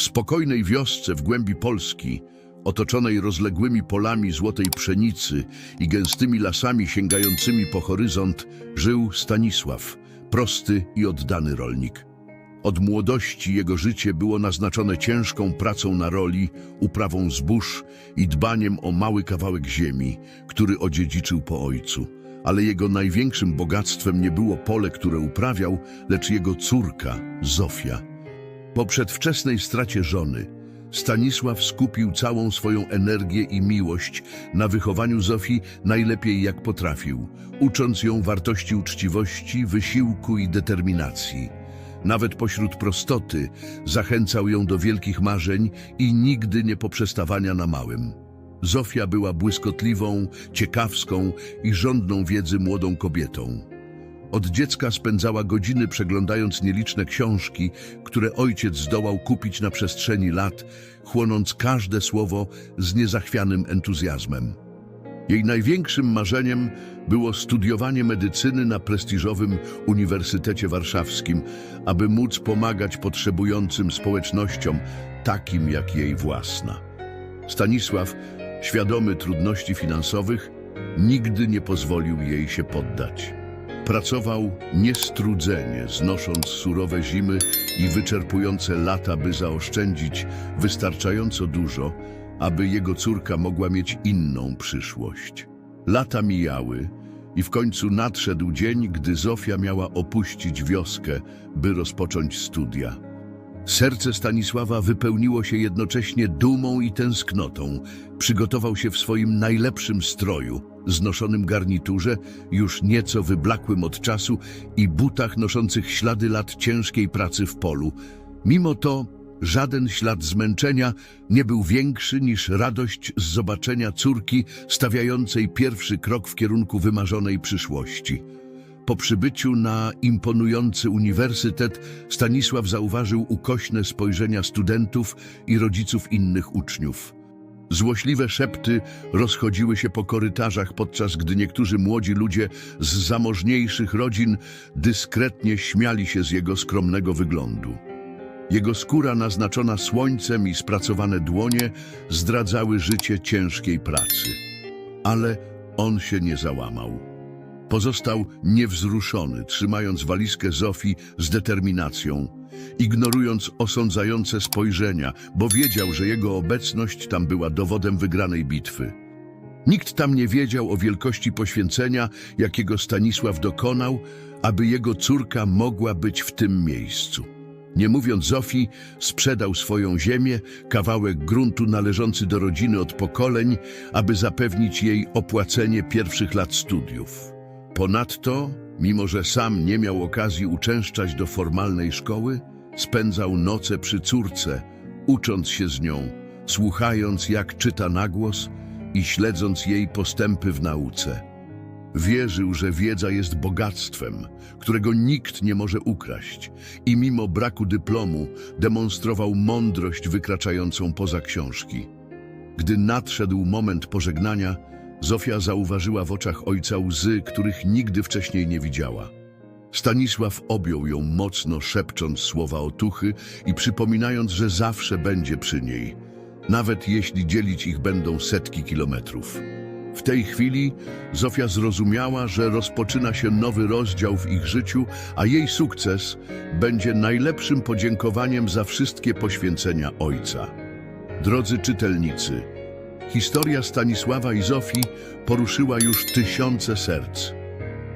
W spokojnej wiosce w głębi Polski, otoczonej rozległymi polami złotej pszenicy i gęstymi lasami sięgającymi po horyzont, żył Stanisław, prosty i oddany rolnik. Od młodości jego życie było naznaczone ciężką pracą na roli, uprawą zbóż i dbaniem o mały kawałek ziemi, który odziedziczył po ojcu. Ale jego największym bogactwem nie było pole, które uprawiał, lecz jego córka, Zofia. Po przedwczesnej stracie żony, Stanisław skupił całą swoją energię i miłość na wychowaniu Zofii najlepiej jak potrafił, ucząc ją wartości uczciwości, wysiłku i determinacji. Nawet pośród prostoty zachęcał ją do wielkich marzeń i nigdy nie poprzestawania na małym. Zofia była błyskotliwą, ciekawską i żądną wiedzy młodą kobietą. Od dziecka spędzała godziny przeglądając nieliczne książki, które ojciec zdołał kupić na przestrzeni lat, chłonąc każde słowo z niezachwianym entuzjazmem. Jej największym marzeniem było studiowanie medycyny na prestiżowym Uniwersytecie Warszawskim, aby móc pomagać potrzebującym społecznościom, takim jak jej własna. Stanisław, świadomy trudności finansowych, nigdy nie pozwolił jej się poddać. Pracował niestrudzenie, znosząc surowe zimy i wyczerpujące lata, by zaoszczędzić wystarczająco dużo, aby jego córka mogła mieć inną przyszłość. Lata mijały i w końcu nadszedł dzień, gdy Zofia miała opuścić wioskę, by rozpocząć studia. Serce Stanisława wypełniło się jednocześnie dumą i tęsknotą. Przygotował się w swoim najlepszym stroju, znoszonym garniturze, już nieco wyblakłym od czasu i butach noszących ślady lat ciężkiej pracy w polu. Mimo to żaden ślad zmęczenia nie był większy niż radość z zobaczenia córki stawiającej pierwszy krok w kierunku wymarzonej przyszłości. Po przybyciu na imponujący uniwersytet Stanisław zauważył ukośne spojrzenia studentów i rodziców innych uczniów. Złośliwe szepty rozchodziły się po korytarzach, podczas gdy niektórzy młodzi ludzie z zamożniejszych rodzin dyskretnie śmiali się z jego skromnego wyglądu. Jego skóra naznaczona słońcem i spracowane dłonie zdradzały życie ciężkiej pracy. Ale on się nie załamał. Pozostał niewzruszony, trzymając walizkę Zofii z determinacją, ignorując osądzające spojrzenia, bo wiedział, że jego obecność tam była dowodem wygranej bitwy. Nikt tam nie wiedział o wielkości poświęcenia, jakiego Stanisław dokonał, aby jego córka mogła być w tym miejscu. Nie mówiąc Zofii, sprzedał swoją ziemię, kawałek gruntu należący do rodziny od pokoleń, aby zapewnić jej opłacenie pierwszych lat studiów. Ponadto, mimo że sam nie miał okazji uczęszczać do formalnej szkoły, spędzał noce przy córce, ucząc się z nią, słuchając jak czyta na głos i śledząc jej postępy w nauce. Wierzył, że wiedza jest bogactwem, którego nikt nie może ukraść i mimo braku dyplomu demonstrował mądrość wykraczającą poza książki. Gdy nadszedł moment pożegnania, Zofia zauważyła w oczach ojca łzy, których nigdy wcześniej nie widziała. Stanisław objął ją mocno, szepcząc słowa otuchy i przypominając, że zawsze będzie przy niej, nawet jeśli dzielić ich będą setki kilometrów. W tej chwili Zofia zrozumiała, że rozpoczyna się nowy rozdział w ich życiu, a jej sukces będzie najlepszym podziękowaniem za wszystkie poświęcenia ojca. Drodzy czytelnicy, historia Stanisława i Zofii poruszyła już tysiące serc.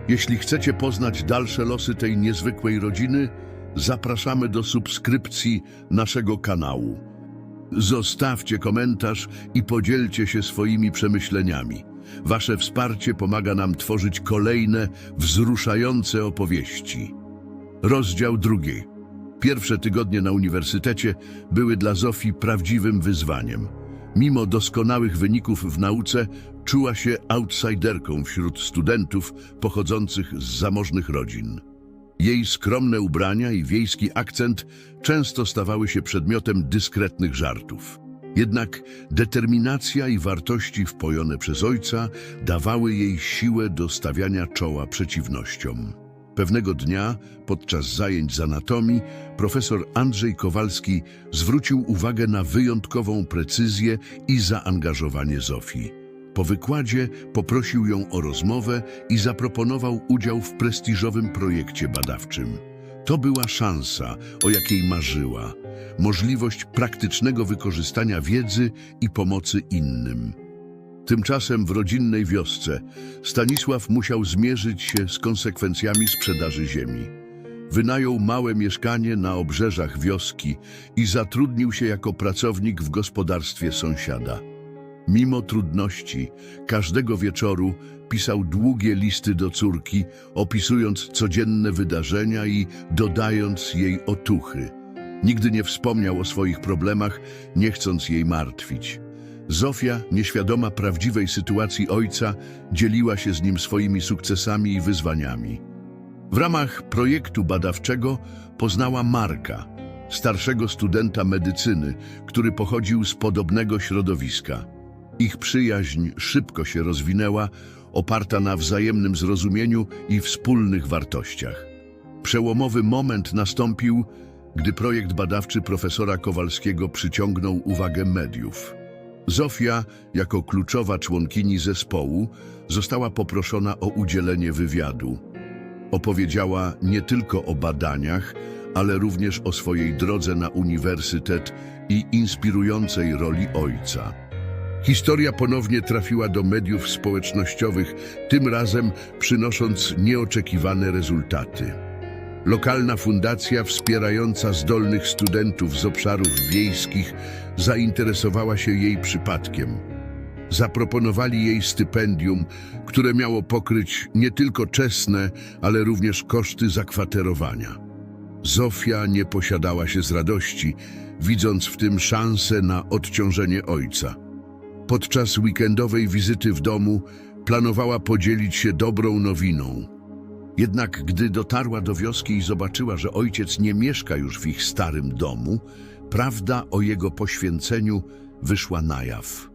Jeśli chcecie poznać dalsze losy tej niezwykłej rodziny, zapraszamy do subskrypcji naszego kanału. Zostawcie komentarz i podzielcie się swoimi przemyśleniami. Wasze wsparcie pomaga nam tworzyć kolejne wzruszające opowieści. Rozdział drugi. Pierwsze tygodnie na uniwersytecie były dla Zofii prawdziwym wyzwaniem. Mimo doskonałych wyników w nauce, czuła się outsiderką wśród studentów pochodzących z zamożnych rodzin. Jej skromne ubrania i wiejski akcent często stawały się przedmiotem dyskretnych żartów. Jednak determinacja i wartości wpojone przez ojca dawały jej siłę do stawiania czoła przeciwnościom. Pewnego dnia, podczas zajęć z anatomii, profesor Andrzej Kowalski zwrócił uwagę na wyjątkową precyzję i zaangażowanie Zofii. Po wykładzie poprosił ją o rozmowę i zaproponował udział w prestiżowym projekcie badawczym. To była szansa, o jakiej marzyła, możliwość praktycznego wykorzystania wiedzy i pomocy innym. Tymczasem w rodzinnej wiosce Stanisław musiał zmierzyć się z konsekwencjami sprzedaży ziemi. Wynajął małe mieszkanie na obrzeżach wioski i zatrudnił się jako pracownik w gospodarstwie sąsiada. Mimo trudności, każdego wieczoru pisał długie listy do córki, opisując codzienne wydarzenia i dodając jej otuchy. Nigdy nie wspomniał o swoich problemach, nie chcąc jej martwić. Zofia, nieświadoma prawdziwej sytuacji ojca, dzieliła się z nim swoimi sukcesami i wyzwaniami. W ramach projektu badawczego poznała Marka, starszego studenta medycyny, który pochodził z podobnego środowiska. Ich przyjaźń szybko się rozwinęła, oparta na wzajemnym zrozumieniu i wspólnych wartościach. Przełomowy moment nastąpił, gdy projekt badawczy profesora Kowalskiego przyciągnął uwagę mediów. Zofia, jako kluczowa członkini zespołu, została poproszona o udzielenie wywiadu. Opowiedziała nie tylko o badaniach, ale również o swojej drodze na uniwersytet i inspirującej roli ojca. Historia ponownie trafiła do mediów społecznościowych, tym razem przynosząc nieoczekiwane rezultaty. Lokalna fundacja wspierająca zdolnych studentów z obszarów wiejskich zainteresowała się jej przypadkiem. Zaproponowali jej stypendium, które miało pokryć nie tylko czesne, ale również koszty zakwaterowania. Zofia nie posiadała się z radości, widząc w tym szansę na odciążenie ojca. Podczas weekendowej wizyty w domu planowała podzielić się dobrą nowiną. Jednak gdy dotarła do wioski i zobaczyła, że ojciec nie mieszka już w ich starym domu, prawda o jego poświęceniu wyszła na jaw.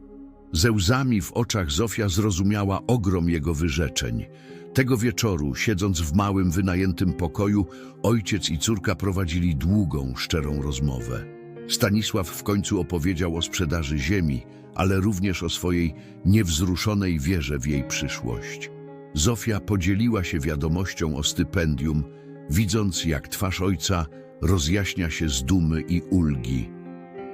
Ze łzami w oczach Zofia zrozumiała ogrom jego wyrzeczeń. Tego wieczoru, siedząc w małym, wynajętym pokoju, ojciec i córka prowadzili długą, szczerą rozmowę. Stanisław w końcu opowiedział o sprzedaży ziemi, ale również o swojej niewzruszonej wierze w jej przyszłość. Zofia podzieliła się wiadomością o stypendium, widząc jak twarz ojca rozjaśnia się z dumy i ulgi.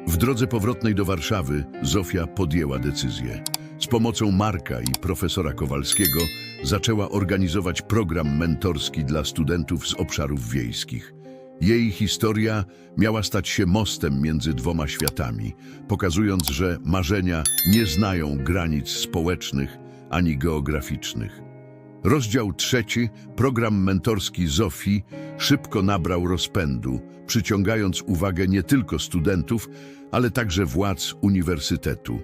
W drodze powrotnej do Warszawy Zofia podjęła decyzję. Z pomocą Marka i profesora Kowalskiego zaczęła organizować program mentorski dla studentów z obszarów wiejskich. Jej historia miała stać się mostem między dwoma światami, pokazując, że marzenia nie znają granic społecznych ani geograficznych. Rozdział trzeci, program mentorski Zofii, szybko nabrał rozpędu, przyciągając uwagę nie tylko studentów, ale także władz uniwersytetu.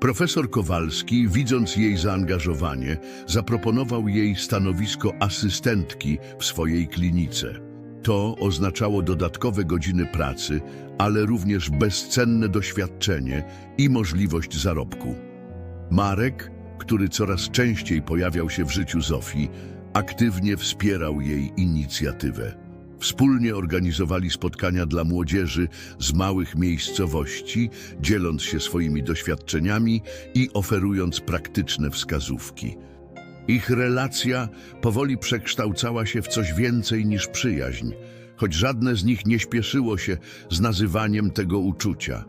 Profesor Kowalski, widząc jej zaangażowanie, zaproponował jej stanowisko asystentki w swojej klinice. To oznaczało dodatkowe godziny pracy, ale również bezcenne doświadczenie i możliwość zarobku. Marek, który coraz częściej pojawiał się w życiu Zofii, aktywnie wspierał jej inicjatywę. Wspólnie organizowali spotkania dla młodzieży z małych miejscowości, dzieląc się swoimi doświadczeniami i oferując praktyczne wskazówki. Ich relacja powoli przekształcała się w coś więcej niż przyjaźń, choć żadne z nich nie śpieszyło się z nazywaniem tego uczucia.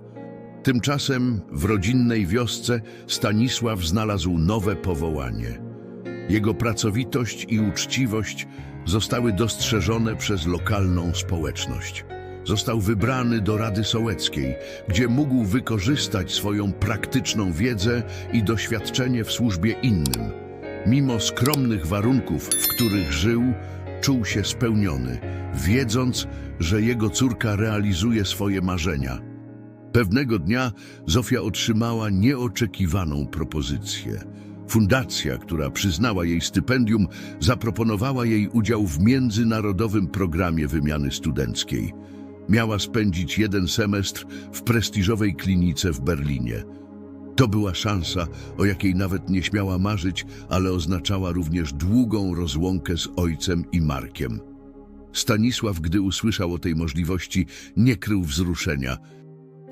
Tymczasem w rodzinnej wiosce Stanisław znalazł nowe powołanie. Jego pracowitość i uczciwość zostały dostrzeżone przez lokalną społeczność. Został wybrany do Rady Sołeckiej, gdzie mógł wykorzystać swoją praktyczną wiedzę i doświadczenie w służbie innym. Mimo skromnych warunków, w których żył, czuł się spełniony, wiedząc, że jego córka realizuje swoje marzenia. Pewnego dnia Zofia otrzymała nieoczekiwaną propozycję. Fundacja, która przyznała jej stypendium, zaproponowała jej udział w międzynarodowym programie wymiany studenckiej. Miała spędzić jeden semestr w prestiżowej klinice w Berlinie. To była szansa, o jakiej nawet nie śmiała marzyć, ale oznaczała również długą rozłąkę z ojcem i Markiem. Stanisław, gdy usłyszał o tej możliwości, nie krył wzruszenia.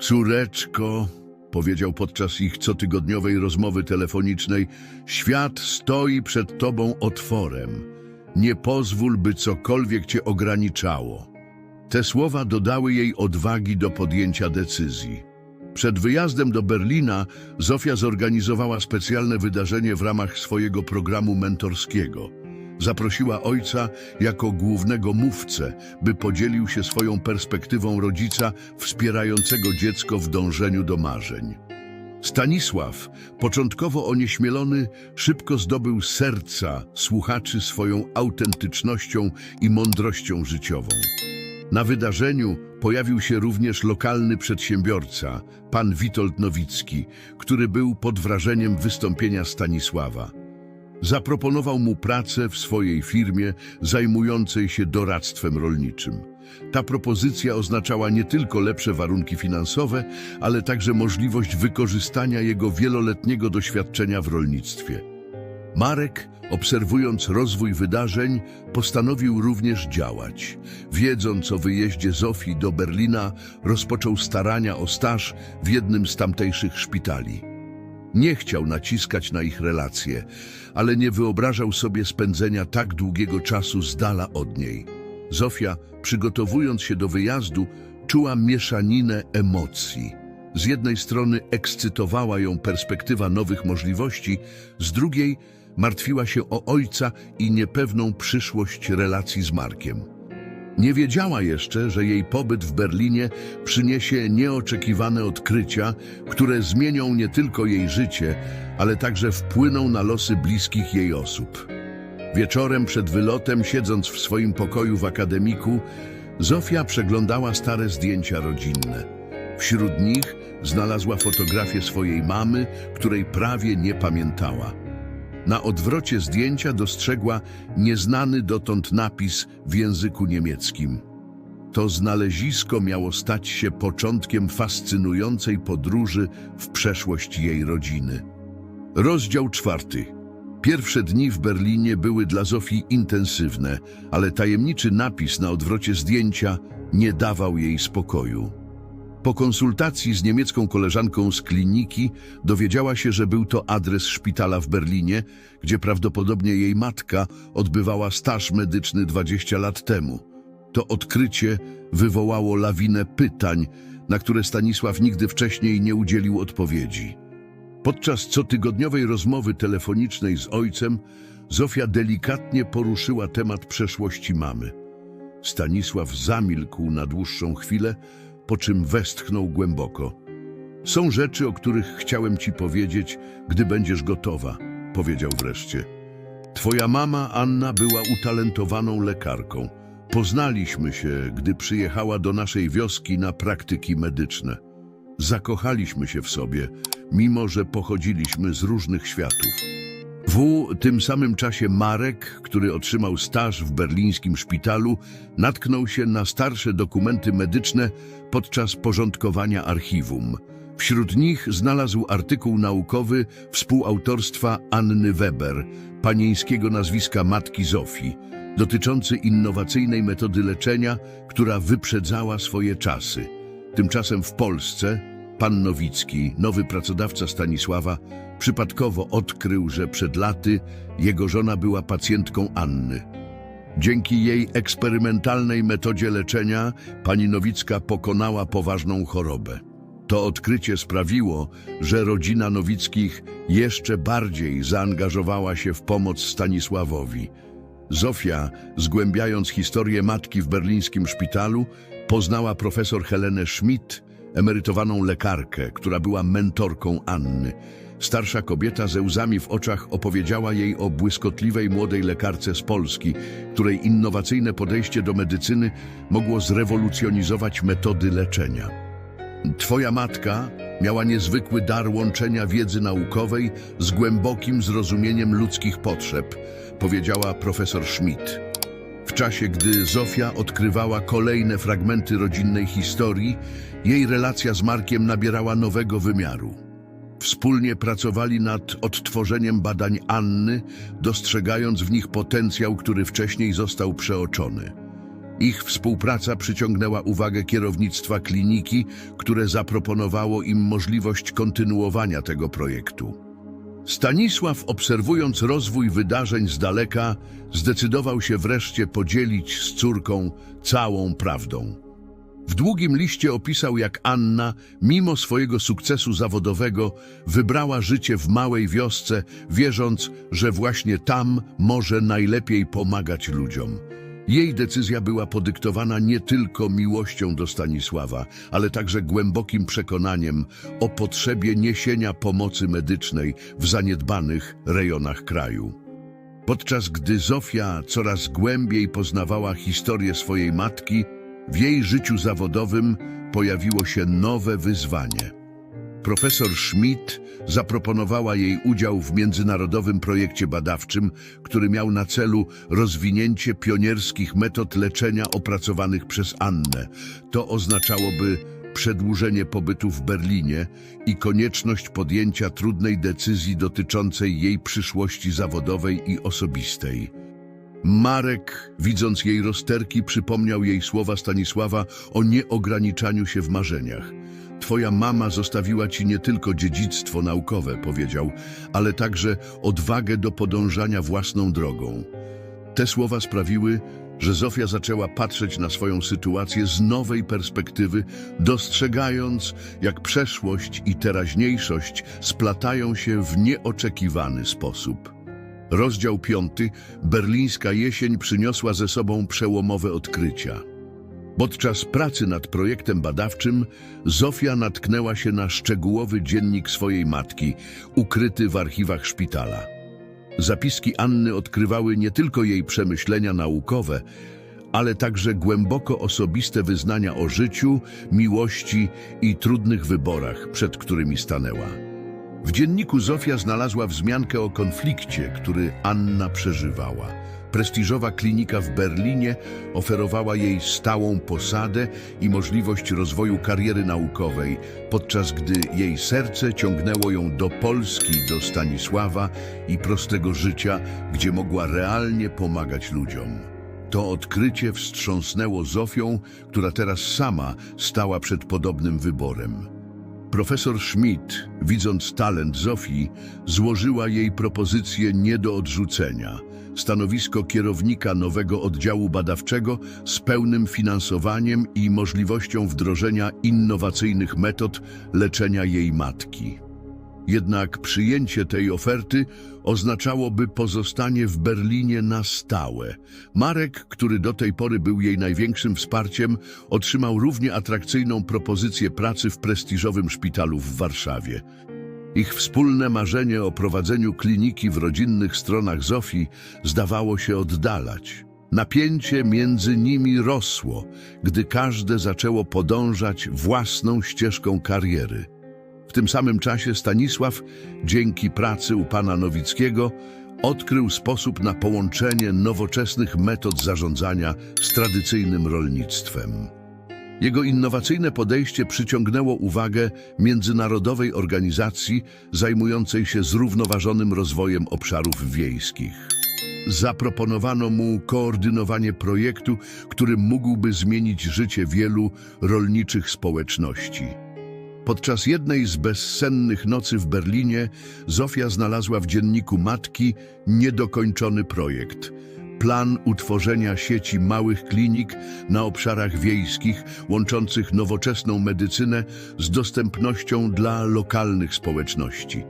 Córeczko, powiedział podczas ich cotygodniowej rozmowy telefonicznej, świat stoi przed tobą otworem. Nie pozwól, by cokolwiek cię ograniczało. Te słowa dodały jej odwagi do podjęcia decyzji. Przed wyjazdem do Berlina Zofia zorganizowała specjalne wydarzenie w ramach swojego programu mentorskiego. Zaprosiła ojca jako głównego mówcę, by podzielił się swoją perspektywą rodzica wspierającego dziecko w dążeniu do marzeń. Stanisław, początkowo onieśmielony, szybko zdobył serca słuchaczy swoją autentycznością i mądrością życiową. Na wydarzeniu pojawił się również lokalny przedsiębiorca, pan Witold Nowicki, który był pod wrażeniem wystąpienia Stanisława. Zaproponował mu pracę w swojej firmie zajmującej się doradztwem rolniczym. Ta propozycja oznaczała nie tylko lepsze warunki finansowe, ale także możliwość wykorzystania jego wieloletniego doświadczenia w rolnictwie. Marek, obserwując rozwój wydarzeń, postanowił również działać. Wiedząc o wyjeździe Zofii do Berlina, rozpoczął starania o staż w jednym z tamtejszych szpitali. Nie chciał naciskać na ich relacje, ale nie wyobrażał sobie spędzenia tak długiego czasu z dala od niej. Zofia, przygotowując się do wyjazdu, czuła mieszaninę emocji. Z jednej strony ekscytowała ją perspektywa nowych możliwości, z drugiej martwiła się o ojca i niepewną przyszłość relacji z Markiem. Nie wiedziała jeszcze, że jej pobyt w Berlinie przyniesie nieoczekiwane odkrycia, które zmienią nie tylko jej życie, ale także wpłyną na losy bliskich jej osób. Wieczorem przed wylotem, siedząc w swoim pokoju w akademiku, Zofia przeglądała stare zdjęcia rodzinne. Wśród nich znalazła fotografię swojej mamy, której prawie nie pamiętała. Na odwrocie zdjęcia dostrzegła nieznany dotąd napis w języku niemieckim. To znalezisko miało stać się początkiem fascynującej podróży w przeszłość jej rodziny. Rozdział czwarty. Pierwsze dni w Berlinie były dla Zofii intensywne, ale tajemniczy napis na odwrocie zdjęcia nie dawał jej spokoju. Po konsultacji z niemiecką koleżanką z kliniki dowiedziała się, że był to adres szpitala w Berlinie, gdzie prawdopodobnie jej matka odbywała staż medyczny 20 lat temu. To odkrycie wywołało lawinę pytań, na które Stanisław nigdy wcześniej nie udzielił odpowiedzi. Podczas cotygodniowej rozmowy telefonicznej z ojcem Zofia delikatnie poruszyła temat przeszłości mamy. Stanisław zamilkł na dłuższą chwilę, po czym westchnął głęboko. Są rzeczy, o których chciałem ci powiedzieć, gdy będziesz gotowa, powiedział wreszcie. Twoja mama Anna była utalentowaną lekarką. Poznaliśmy się, gdy przyjechała do naszej wioski na praktyki medyczne. Zakochaliśmy się w sobie, mimo że pochodziliśmy z różnych światów. W tym samym czasie Marek, który otrzymał staż w berlińskim szpitalu, natknął się na starsze dokumenty medyczne podczas porządkowania archiwum. Wśród nich znalazł artykuł naukowy współautorstwa Anny Weber, panieńskiego nazwiska matki Zofii, dotyczący innowacyjnej metody leczenia, która wyprzedzała swoje czasy. Tymczasem w Polsce pan Nowicki, nowy pracodawca Stanisława, przypadkowo odkrył, że przed laty jego żona była pacjentką Anny. Dzięki jej eksperymentalnej metodzie leczenia pani Nowicka pokonała poważną chorobę. To odkrycie sprawiło, że rodzina Nowickich jeszcze bardziej zaangażowała się w pomoc Stanisławowi. Zofia, zgłębiając historię matki w berlińskim szpitalu, poznała profesor Helenę Schmidt, emerytowaną lekarkę, która była mentorką Anny. Starsza kobieta ze łzami w oczach opowiedziała jej o błyskotliwej młodej lekarce z Polski, której innowacyjne podejście do medycyny mogło zrewolucjonizować metody leczenia. Twoja matka miała niezwykły dar łączenia wiedzy naukowej z głębokim zrozumieniem ludzkich potrzeb, powiedziała profesor Schmidt. Czasie, gdy Zofia odkrywała kolejne fragmenty rodzinnej historii, jej relacja z Markiem nabierała nowego wymiaru. Wspólnie pracowali nad odtworzeniem badań Anny, dostrzegając w nich potencjał, który wcześniej został przeoczony. Ich współpraca przyciągnęła uwagę kierownictwa kliniki, które zaproponowało im możliwość kontynuowania tego projektu. Stanisław, obserwując rozwój wydarzeń z daleka, zdecydował się wreszcie podzielić z córką całą prawdą. W długim liście opisał, jak Anna, mimo swojego sukcesu zawodowego, wybrała życie w małej wiosce, wierząc, że właśnie tam może najlepiej pomagać ludziom. Jej decyzja była podyktowana nie tylko miłością do Stanisława, ale także głębokim przekonaniem o potrzebie niesienia pomocy medycznej w zaniedbanych rejonach kraju. Podczas gdy Zofia coraz głębiej poznawała historię swojej matki, w jej życiu zawodowym pojawiło się nowe wyzwanie. Profesor Schmidt zaproponowała jej udział w międzynarodowym projekcie badawczym, który miał na celu rozwinięcie pionierskich metod leczenia opracowanych przez Annę. To oznaczałoby przedłużenie pobytu w Berlinie i konieczność podjęcia trudnej decyzji dotyczącej jej przyszłości zawodowej i osobistej. Marek, widząc jej rozterki, przypomniał jej słowa Stanisława o nieograniczaniu się w marzeniach. Twoja mama zostawiła ci nie tylko dziedzictwo naukowe, powiedział, ale także odwagę do podążania własną drogą. Te słowa sprawiły, że Zofia zaczęła patrzeć na swoją sytuację z nowej perspektywy, dostrzegając, jak przeszłość i teraźniejszość splatają się w nieoczekiwany sposób. Rozdział piąty. Berlińska jesień przyniosła ze sobą przełomowe odkrycia. Podczas pracy nad projektem badawczym Zofia natknęła się na szczegółowy dziennik swojej matki, ukryty w archiwach szpitala. Zapiski Anny odkrywały nie tylko jej przemyślenia naukowe, ale także głęboko osobiste wyznania o życiu, miłości i trudnych wyborach, przed którymi stanęła. W dzienniku Zofia znalazła wzmiankę o konflikcie, który Anna przeżywała. Prestiżowa klinika w Berlinie oferowała jej stałą posadę i możliwość rozwoju kariery naukowej, podczas gdy jej serce ciągnęło ją do Polski, do Stanisława i prostego życia, gdzie mogła realnie pomagać ludziom. To odkrycie wstrząsnęło Zofią, która teraz sama stała przed podobnym wyborem. Profesor Schmidt, widząc talent Zofii, złożyła jej propozycję nie do odrzucenia. Stanowisko kierownika nowego oddziału badawczego z pełnym finansowaniem i możliwością wdrożenia innowacyjnych metod leczenia jej matki. Jednak przyjęcie tej oferty oznaczałoby pozostanie w Berlinie na stałe. Marek, który do tej pory był jej największym wsparciem, otrzymał równie atrakcyjną propozycję pracy w prestiżowym szpitalu w Warszawie. Ich wspólne marzenie o prowadzeniu kliniki w rodzinnych stronach Zofii zdawało się oddalać. Napięcie między nimi rosło, gdy każde zaczęło podążać własną ścieżką kariery. W tym samym czasie Stanisław, dzięki pracy u pana Nowickiego, odkrył sposób na połączenie nowoczesnych metod zarządzania z tradycyjnym rolnictwem. Jego innowacyjne podejście przyciągnęło uwagę międzynarodowej organizacji zajmującej się zrównoważonym rozwojem obszarów wiejskich. Zaproponowano mu koordynowanie projektu, który mógłby zmienić życie wielu rolniczych społeczności. Podczas jednej z bezsennych nocy w Berlinie Zofia znalazła w dzienniku matki niedokończony projekt. Plan utworzenia sieci małych klinik na obszarach wiejskich, łączących nowoczesną medycynę z dostępnością dla lokalnych społeczności.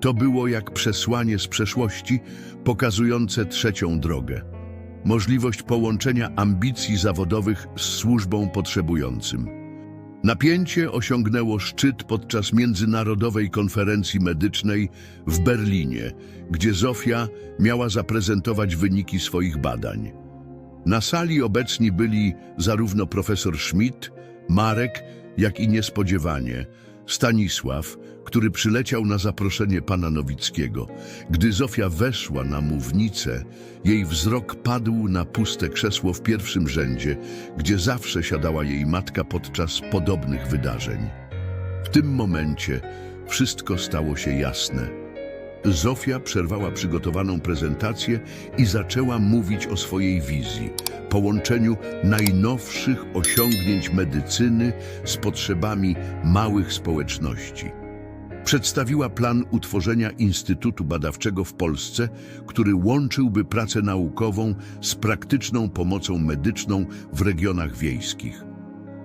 To było jak przesłanie z przeszłości, pokazujące trzecią drogę. Możliwość połączenia ambicji zawodowych z służbą potrzebującym. Napięcie osiągnęło szczyt podczas międzynarodowej konferencji medycznej w Berlinie, gdzie Zofia miała zaprezentować wyniki swoich badań. Na sali obecni byli zarówno profesor Schmidt, Marek, jak i niespodziewanie Stanisław, który przyleciał na zaproszenie pana Nowickiego. Gdy Zofia weszła na mównicę, jej wzrok padł na puste krzesło w pierwszym rzędzie, gdzie zawsze siadała jej matka podczas podobnych wydarzeń. W tym momencie wszystko stało się jasne. Zofia przerwała przygotowaną prezentację i zaczęła mówić o swojej wizji, połączeniu najnowszych osiągnięć medycyny z potrzebami małych społeczności. Przedstawiła plan utworzenia Instytutu Badawczego w Polsce, który łączyłby pracę naukową z praktyczną pomocą medyczną w regionach wiejskich.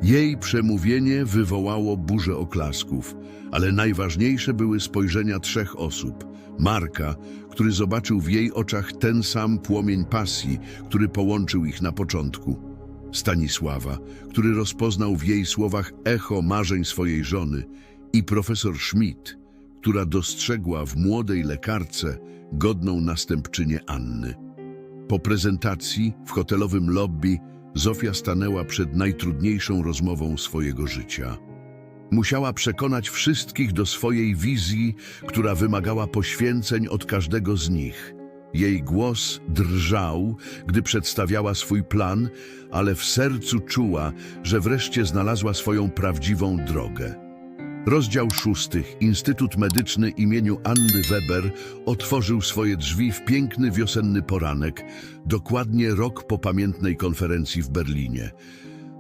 Jej przemówienie wywołało burzę oklasków, ale najważniejsze były spojrzenia trzech osób. Marka, który zobaczył w jej oczach ten sam płomień pasji, który połączył ich na początku. Stanisława, który rozpoznał w jej słowach echo marzeń swojej żony i profesor Schmidt, która dostrzegła w młodej lekarce godną następczynię Anny. Po prezentacji w hotelowym lobby Zofia stanęła przed najtrudniejszą rozmową swojego życia. Musiała przekonać wszystkich do swojej wizji, która wymagała poświęceń od każdego z nich. Jej głos drżał, gdy przedstawiała swój plan, ale w sercu czuła, że wreszcie znalazła swoją prawdziwą drogę. Rozdział szósty. Instytut Medyczny imieniu Anny Weber otworzył swoje drzwi w piękny wiosenny poranek, dokładnie rok po pamiętnej konferencji w Berlinie.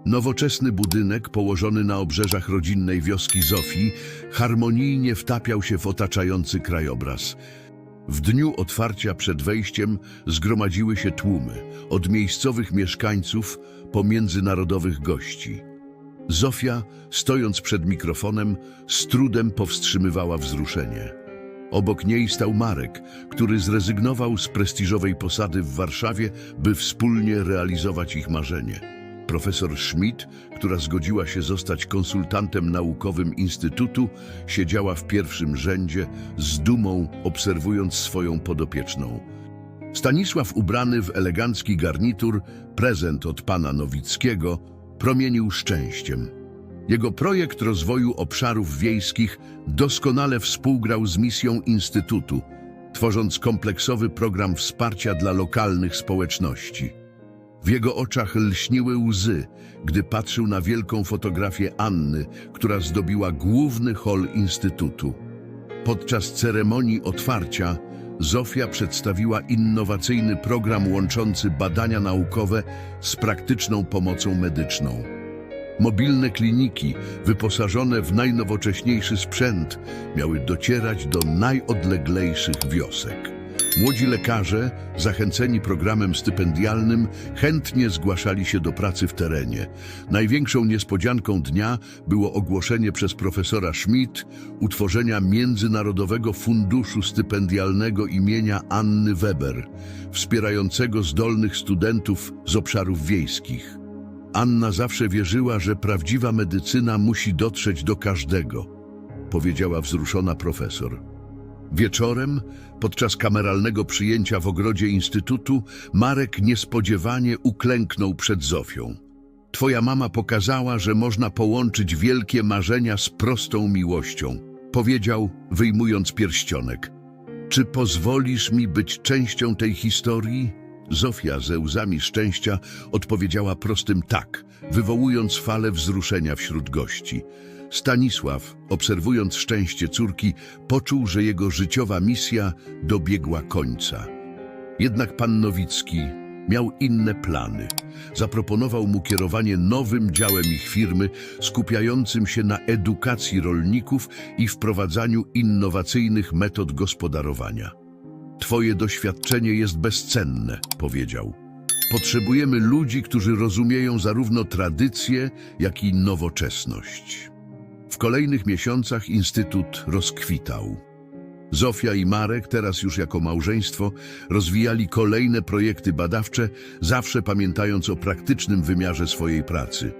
Nowoczesny budynek położony na obrzeżach rodzinnej wioski Zofii harmonijnie wtapiał się w otaczający krajobraz. W dniu otwarcia przed wejściem zgromadziły się tłumy od miejscowych mieszkańców po międzynarodowych gości. Zofia, stojąc przed mikrofonem, z trudem powstrzymywała wzruszenie. Obok niej stał Marek, który zrezygnował z prestiżowej posady w Warszawie, by wspólnie realizować ich marzenie. Profesor Schmidt, która zgodziła się zostać konsultantem naukowym Instytutu, siedziała w pierwszym rzędzie, z dumą obserwując swoją podopieczną. Stanisław ubrany w elegancki garnitur, prezent od pana Nowickiego, promienił szczęściem. Jego projekt rozwoju obszarów wiejskich doskonale współgrał z misją Instytutu, tworząc kompleksowy program wsparcia dla lokalnych społeczności. W jego oczach lśniły łzy, gdy patrzył na wielką fotografię Anny, która zdobiła główny hol Instytutu. Podczas ceremonii otwarcia Zofia przedstawiła innowacyjny program łączący badania naukowe z praktyczną pomocą medyczną. Mobilne kliniki, wyposażone w najnowocześniejszy sprzęt, miały docierać do najodleglejszych wiosek. Młodzi lekarze, zachęceni programem stypendialnym, chętnie zgłaszali się do pracy w terenie. Największą niespodzianką dnia było ogłoszenie przez profesora Schmidt utworzenia Międzynarodowego Funduszu Stypendialnego imienia Anny Weber, wspierającego zdolnych studentów z obszarów wiejskich. Anna zawsze wierzyła, że prawdziwa medycyna musi dotrzeć do każdego, powiedziała wzruszona profesor. Wieczorem, podczas kameralnego przyjęcia w ogrodzie Instytutu, Marek niespodziewanie uklęknął przed Zofią. Twoja mama pokazała, że można połączyć wielkie marzenia z prostą miłością, powiedział, wyjmując pierścionek. Czy pozwolisz mi być częścią tej historii? Zofia ze łzami szczęścia odpowiedziała prostym tak, wywołując falę wzruszenia wśród gości. Stanisław, obserwując szczęście córki, poczuł, że jego życiowa misja dobiegła końca. Jednak pan Nowicki miał inne plany. Zaproponował mu kierowanie nowym działem ich firmy, skupiającym się na edukacji rolników i wprowadzaniu innowacyjnych metod gospodarowania. Twoje doświadczenie jest bezcenne, powiedział. Potrzebujemy ludzi, którzy rozumieją zarówno tradycję, jak i nowoczesność. W kolejnych miesiącach Instytut rozkwitał. Zofia i Marek, teraz już jako małżeństwo, rozwijali kolejne projekty badawcze, zawsze pamiętając o praktycznym wymiarze swojej pracy.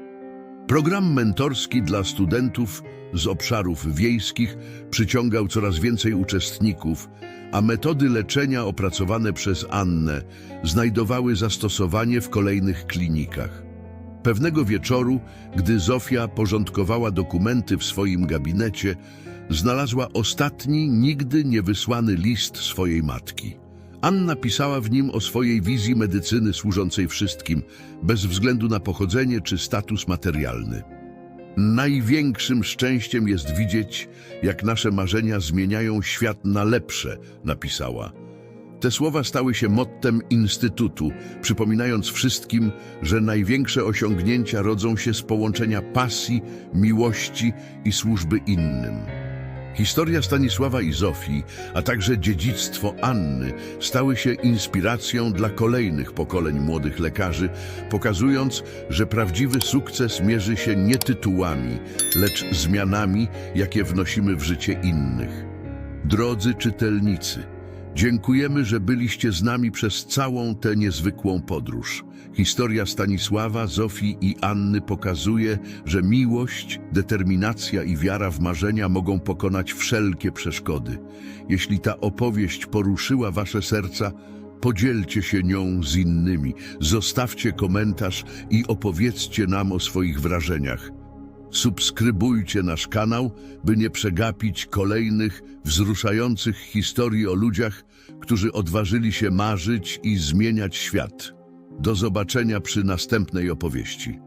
Program mentorski dla studentów z obszarów wiejskich przyciągał coraz więcej uczestników, a metody leczenia opracowane przez Annę znajdowały zastosowanie w kolejnych klinikach. Pewnego wieczoru, gdy Zofia porządkowała dokumenty w swoim gabinecie, znalazła ostatni, nigdy niewysłany list swojej matki. Anna pisała w nim o swojej wizji medycyny służącej wszystkim, bez względu na pochodzenie czy status materialny. Największym szczęściem jest widzieć, jak nasze marzenia zmieniają świat na lepsze, napisała. Te słowa stały się mottem Instytutu, przypominając wszystkim, że największe osiągnięcia rodzą się z połączenia pasji, miłości i służby innym. Historia Stanisława i Zofii, a także dziedzictwo Anny stały się inspiracją dla kolejnych pokoleń młodych lekarzy, pokazując, że prawdziwy sukces mierzy się nie tytułami, lecz zmianami, jakie wnosimy w życie innych. Drodzy czytelnicy, dziękujemy, że byliście z nami przez całą tę niezwykłą podróż. Historia Stanisława, Zofii i Anny pokazuje, że miłość, determinacja i wiara w marzenia mogą pokonać wszelkie przeszkody. Jeśli ta opowieść poruszyła wasze serca, podzielcie się nią z innymi, zostawcie komentarz i opowiedzcie nam o swoich wrażeniach. Subskrybujcie nasz kanał, by nie przegapić kolejnych wzruszających historii o ludziach, którzy odważyli się marzyć i zmieniać świat. Do zobaczenia przy następnej opowieści.